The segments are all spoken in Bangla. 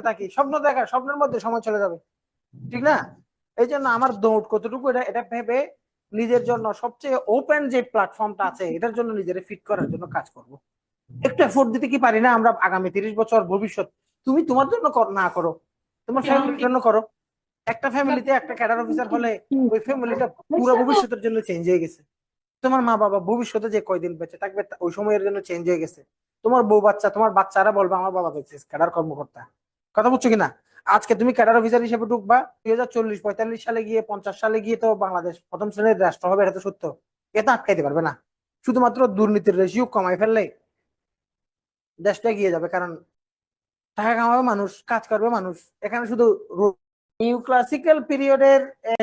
বসে থাকি। স্বপ্ন দেখা স্বপ্নের মধ্যে সময় চলে যাবে। ঠিক না? এই জন্য আমার দৌড় কতটুকু এটা এটা ভেবে নিজের জন্য সবচেয়ে ওপেন যে প্ল্যাটফর্মটা আছে এটার জন্য নিজের ফিট করার জন্য কাজ করব। একটু এফোর্ট দিতে কি পারি না আমরা আগামী তিরিশ বছর ভবিষ্যৎ তুমি তোমার জন্য না করো। তোমার ফ্যামিলির জন্য করো। একটা ফ্যামিলিতে একটা ক্যাডার অফিসার হলে ওই ফ্যামিলিটা পুরো ভবিষ্যতের জন্য চেঞ্জ হয়ে গেছে। তোমার মা বাবা ভবিষ্যতে যে কয়দিন বেঁচে থাকবে ওই সময়ের জন্য চেঞ্জ হয়ে গেছে। তোমার বউ বাচ্চা তোমার বাচ্চারা বলবে আমার বাবা বেঁচে ক্যাডার কর্মকর্তা। কথা বুঝছ কিনা? আজকে তুমি ক্যাডার অফিসার হিসেবে ঢুকবা, দুই হাজার চল্লিশ, পঁয়তাল্লিশ সালে গিয়ে, পঞ্চাশ সালে গিয়ে তো বাংলাদেশ প্রথম শ্রেণির রাষ্ট্র হবে, এটা তো সত্য। এটা আটকাইতে পারবে না। শুধুমাত্র দুর্নীতির রেশিও কমাই ফেললে দেশটা এগিয়ে যাবে, কারণ টাকা কামাবে মানুষ, কাজ করবে মানুষ। এখানে শুধু নিউ ক্লাসিক্যাল পিরিয়ডের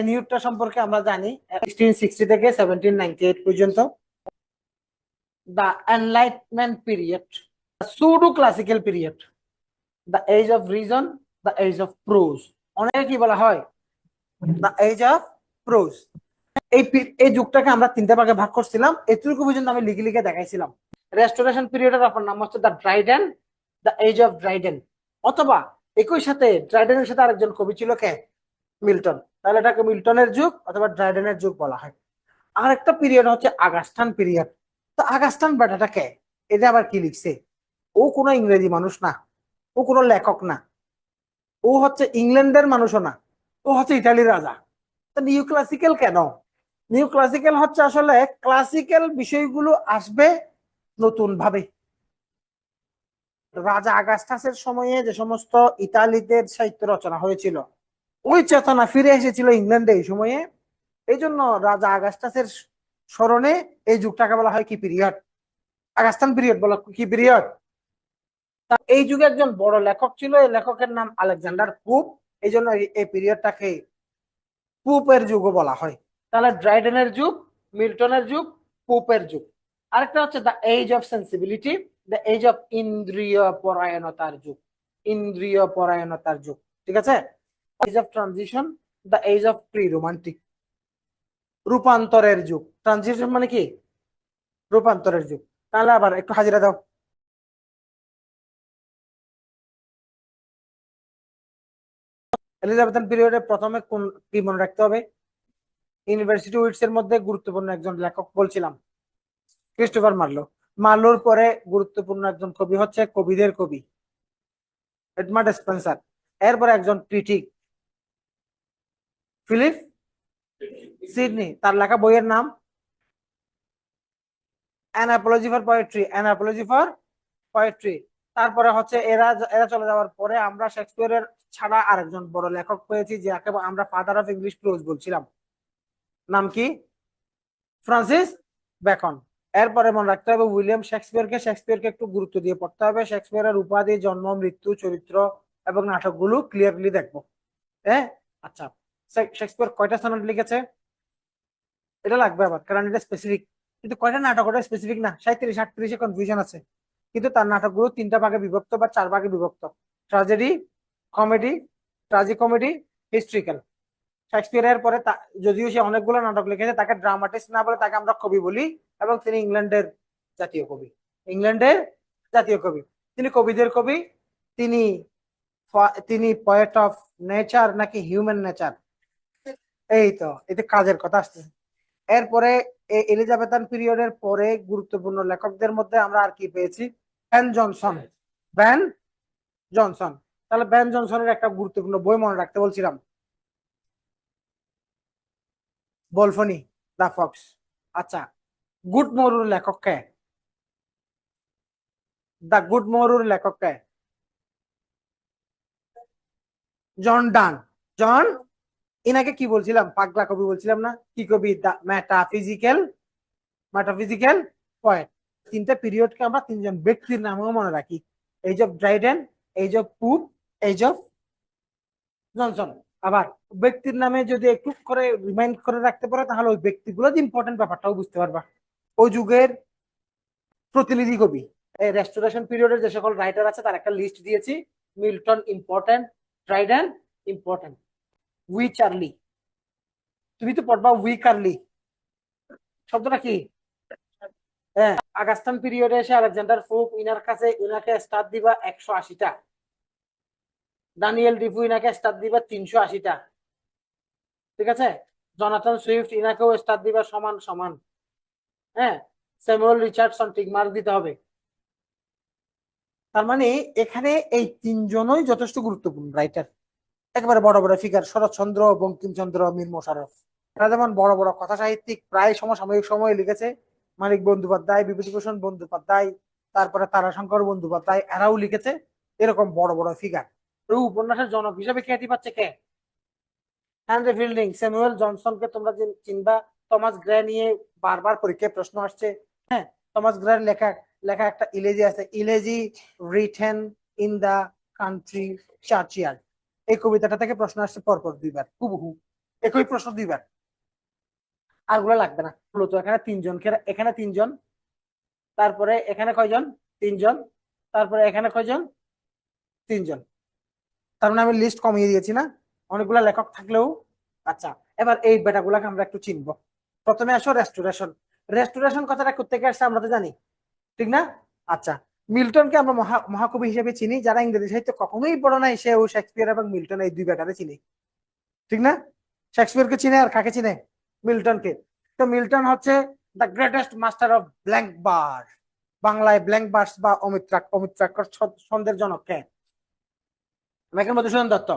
নিউটা সম্পর্কে আমরা জানি সিক্সটিন সিক্সটি থেকে সেভেন্টিন নাইনটি এইট পর্যন্ত। The enlightenment period pseudo classical period the age of reason the age of prose অনেকে কি বলা হয়? দ্য এজ অফ প্রোজ এই এই যুগটাকে আমরা তিনটা ভাগে ভাগ করছিলাম। এতটুকু পর্যন্ত আমি লিখে লিখে দেখাইছিলাম। রেস্টোরেশন পিরিয়ডের আপনার নাম হচ্ছে the Dryden the age of Dryden অথবা একই সাথে ড্রাইডেনের সাথে আরেকজন কবি ছিল কে? মিল্টন। তাহলে এটাকে মিল্টনের যুগ অথবা ড্রাইডেনের যুগ বলা হয়। আর একটা পিরিয়ড হচ্ছে আগাস্টান পিরিয়ড তো আগাস্টান বেটাটা কে? এটা আবার কি লিখছে? ও কোনো ইংরেজি মানুষ না। ও কোনো লেখক না। ও হচ্ছে ইংল্যান্ডের মানুষও না। ও হচ্ছে ইটালির রাজা। তো নিউ ক্লাসিক্যাল কেন? নিউ ক্লাসিক্যাল হচ্ছে আসলে ক্লাসিক্যাল বিষয়গুলো আসবে নতুন ভাবে রাজা আগাস্টাসের সময়ে যে সমস্ত ইতালিদের সাহিত্য রচনা হয়েছিল, ওই চেতনা ফিরে এসেছিল ইংল্যান্ডে এই সময়ে। এই জন্য রাজা আগাস্টাসের স্মরণে এই যুগটাকে বলা হয় কি পিরিয়ড আগাস্তান পিরিয়ড বলা কি পিরিয়ড এই যুগে একজন বড় লেখক ছিল, এই লেখকের নাম আলেকজান্ডার পুপ। এই জন্য এই- পিরিয়ডটাকে পুপের যুগও বলা হয়। তাহলে ড্রাইডেনের যুগ, মিল্টনের যুগ, পুপের যুগ। আরেকটা হচ্ছে the age of sensibility, the age of ইন্দ্রিয় পরায়ণতার যুগ। ইন্দ্রিয় পরায়ণতার যুগ, ঠিক আছে? Age of transition, the age of pre romantic রূপান্তরের যুগ। ট্রানজিশন মানে কি? রূপান্তরের যুগ। তাহলে আবার একটু হাজিরা দাও। এলিজাবেথান পিরিয়ডে প্রথমে কোন কি মনে রাখতে হবে? ইউনিভার্সিটি উইটস এর মধ্যে গুরুত্বপূর্ণ একজন লেখক বলছিলাম ক্রিস্টোফার মার্লো মার্লোর পরে গুরুত্বপূর্ণ একজন কবি হচ্ছে কবিদের কবি এডমার্ড স্পেন্সার এরপরে একজন ক্রিটিক ফিলিপ সিডনি তার লেখা বইয়ের নাম an apology for poetry an apology for poetry তারপরে হচ্ছে এরা এরা চলে যাওয়ার পরে আমরা শেক্সপিয়ারের ছাড়া আরেকজন বড় লেখক পেয়েছি, যাকে আমরা ফাদার অফ ইংলিশ প্রোজ বলছিলাম। নাম কি? ফ্রান্সিস বেকন এরপরে মনে রাখতে হবে, উইলিয়াম শেক্সপিয়ারকে শেক্সপিয়ারকে একটু গুরুত্ব দিয়ে পড়তে হবে। শেক্সপিয়ারের উপাধি, জন্ম, মৃত্যু, চরিত্র এবং নাটকগুলো ক্লিয়ারলি দেখব। হ্যাঁ আচ্ছা শেক্সপিয়ার কয়টা সনেট লিখেছে? এটা লাগবে আবার, কারণ এটা স্পেসিফিক কিন্তু কয়টা নাটক, ওটা স্পেসিফিক না? সাঁত্রিশ আটত্রিশে কনফিউশন আছে। কিন্তু তার নাটকগুলো তিনটা ভাগে বিভক্ত বা চার ভাগে বিভক্ত। Tragedy comedy tragi comedy historical শেক্সপিয়ারের পরে যদিও সে অনেকগুলো নাটক লিখেছে, তাকে ড্রামাটিস্ট না বলে তাকে আমরা কবি বলি এবং তিনি ইংল্যান্ডের জাতীয় কবি। ইংল্যান্ডের জাতীয় কবি। তিনি কবিদের কবি, তিনি তিনি পয়েট অফ নেচার নাকি হিউম্যান নেচার এই তো এতে কাজের কথা আসতেছে। এরপরে এলিজাবেথান পিরিয়ডের পরে গুরুত্বপূর্ণ লেখকদের মধ্যে আমরা আর কি পেয়েছি? ব্যান জনসন ব্যান জনসন তাহলে ব্যান জনসনের একটা গুরুত্বপূর্ণ বই মনে রাখতে বলছিলাম। বলফনি দা ফক্স। আচ্ছা গুড মরুর লেখক কে? দা গুড মরুর লেখক কে? জন ডান। জন এনাকে কি বলছিলাম? পাগলা কবি বলছিলাম না? কি কবি? ম্যাটাফিজিক্যাল ম্যাটাফিজিক্যাল পয়েন্ট তিনটা পিরিয়ডকে আমরা তিনজন ব্যক্তির নামেও মনে রাখি। Age of Dryden age of Pope age of Johnson আবার ব্যক্তির নামে যদি একটু করে রিমাইন্ড করে রাখতে পারো, তাহলে ওই ব্যক্তিগুলো ইম্পর্টেন্ট ব্যাপারটাও বুঝতে পারবা। ওই যুগের প্রতিনিধি কবি। এই রেস্টোরেশন পিরিয়ডের যে সকল রাইটার আছে, তার একটা লিস্ট দিয়েছি। Milton important Dryden important Wycherley তুমি তো পড়বা উই কার্লি শব্দটা কি? হ্যাঁ আগাস্টান পিরিয়ডে এসে আলেকজান্ডার ফুক ইনার কাছে ইনাকে স্টার দিবা একশো আশিটা। ডানিয়েল ডিফু ইনাকে স্টার দিবা তিনশো আশিটা। ঠিক আছে? জনাথন সুইফট ইনাকেও স্টার দিবা সমান সমান। হ্যাঁ স্যামুয়েল রিচার্ডসন টিক মার্ক দিতে হবে। তার মানে এখানে এই তিনজনই যথেষ্ট গুরুত্বপূর্ণ রাইটার একেবারে বড় বড় ফিগার শরৎচন্দ্র, বঙ্কিমচন্দ্র, মীর মোশাররফ এরা যেমন বড় বড় কথা সাহিত্যিক প্রায় সমসাময়িক সময়ে লিখেছে। মানিক বন্দ্যোপাধ্যায়, বিভূতিভূষণ বন্দ্যোপাধ্যায়, তারপরে তারাশঙ্কর বন্দ্যোপাধ্যায়, এরাও লিখেছে। এরকম বড় বড় ফিগার উপন্যাসের জনক হিসেবে খ্যাতি পাচ্ছে? কে? হ্যানরি ফিল্ডিং, স্যামুয়েল জনসনকে তোমরা চিনবা। থমাস গ্রে নিয়ে বারবার পরীক্ষায় প্রশ্ন আসছে। হ্যাঁ থমাস গ্রের লেখা লেখা একটা ইলেজি আছে। Elegy written in the country churchyard এই কবিতাটা থেকে প্রশ্ন আসছে পরপর দুইবার, হুবহু। একই প্রশ্ন দুইবার। আরগুলো লাগবে না। মূলত এখানে তিনজনকে এখানে তিনজন, তারপরে এখানে কয়জন? তিনজন, তারপরে এখানে কয়জন? তিনজন। তার মানে আমি লিস্ট কমিয়ে দিয়েছি না? অনেকগুলা লেখক থাকলেও। আচ্ছা এবার এই বেটাগুলাকে আমরা একটু চিনবো। প্রথমে আসো রেস্টোরেশন। রেস্টোরেশন কথাটা কোথেকে আসছে আমরা তো জানি, ঠিক না? আচ্ছা মিল্টনকে আমরা মহা, মহাকবি হিসেবে চিনি, যারা ইংরেজি সাহিত্য কখনোই পড়ে নাই সে ও শেক্সপিয়ার এবং মিল্টন এই দুই বেটারে চিনি। ঠিক না? শেক্সপিয়ারকে চিনে আর কাকে চিনে? মিল্টনকে। তো মিল্টন হচ্ছে the greatest master of blank বার বাংলায় ব্ল্যাঙ্ক বার্স বা অমিত্রাক অমিত্রাক্ষর ছন্দের জনক কে? মেঘের মধুসূদন দত্ত।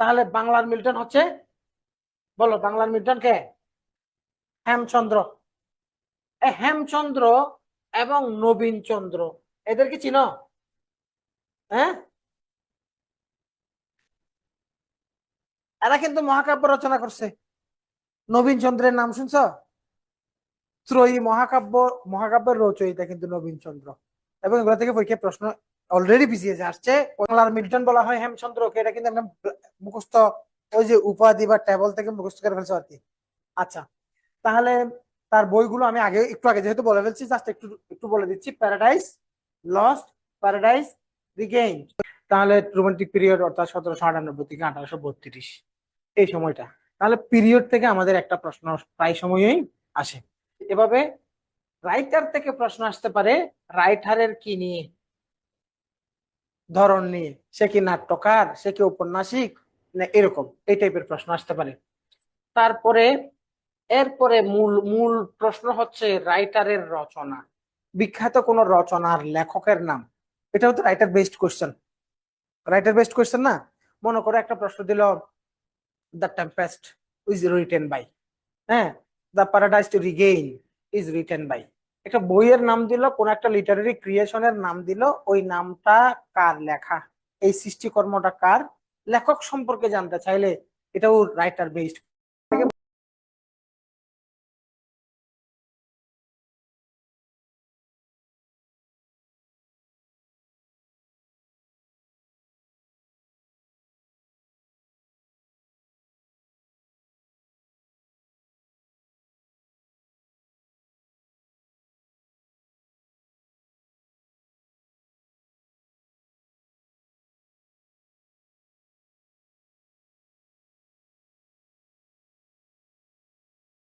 তাহলে বাংলার মিল্টন হচ্ছে, বলো বাংলার মিল্টন কে? হেমচন্দ্র। হেমচন্দ্র এবং নবীন চন্দ্র এদেরকে চিনো। হ্যাঁ? এরা কিন্তু মহাকাব্য রচনা করছে। নবীন চন্দ্রের নাম শুনছ? ত্রয়ী মহাকাব্য, মহাকাব্যের রচয়িতা কিন্তু নবীন চন্দ্র। এবং এগুলো থেকে পরীক্ষায় প্রশ্ন অলরেডি পিছিয়ে আসছে। বাংলার মিল্টন বলা হয় হেমচন্দ্রকে, এটা কিন্তু একদম মুখস্থ, ওই যে উপাধি বা টেবল থেকে মুখস্থ করে ফেলছো আর কি। আচ্ছা তাহলে তার বইগুলো আমি আগে, একটু আগে যেহেতু বলে ফেলছি জাস্ট একটু একটু বলে দিচ্ছি প্যারাডাইস লস্ট প্যারাডাইস রিগেইন তাহলে রোমান্টিক পিরিয়ড অর্থাৎ সতেরোশো আটানব্বই থেকে আঠারোশো বত্রিশ। এই সময়টা। তাহলে পিরিয়ড থেকে আমাদের একটা প্রশ্ন প্রায় সময়ই আসে। এভাবে রাইটার থেকে প্রশ্ন আসতে পারে রাইটারের কি নিয়ে ধরন নিয়ে? সে কি নাট্যকার? সে কি ঔপন্যাসিক? না, এরকম। এই টাইপের প্রশ্ন আসতে পারে। তারপরে, এরপরে মূল মূল প্রশ্ন হচ্ছে রাইটারের রচনা। বিখ্যাত কোন রচনার লেখকের নাম। এটাও তো writer based question writer based question না, মনে করো একটা প্রশ্ন দিল the Tempest is written by হ্যাঁ? The Paradise to regain is written by একটা বইয়ের নাম দিল, কোন একটা লিটারারি ক্রিয়েশনের নাম দিল, ওই নামটা কার লেখা? এই সৃষ্টিকর্মটা কার? লেখক সম্পর্কে জানতে চাইলে এটাও রাইটার বেসড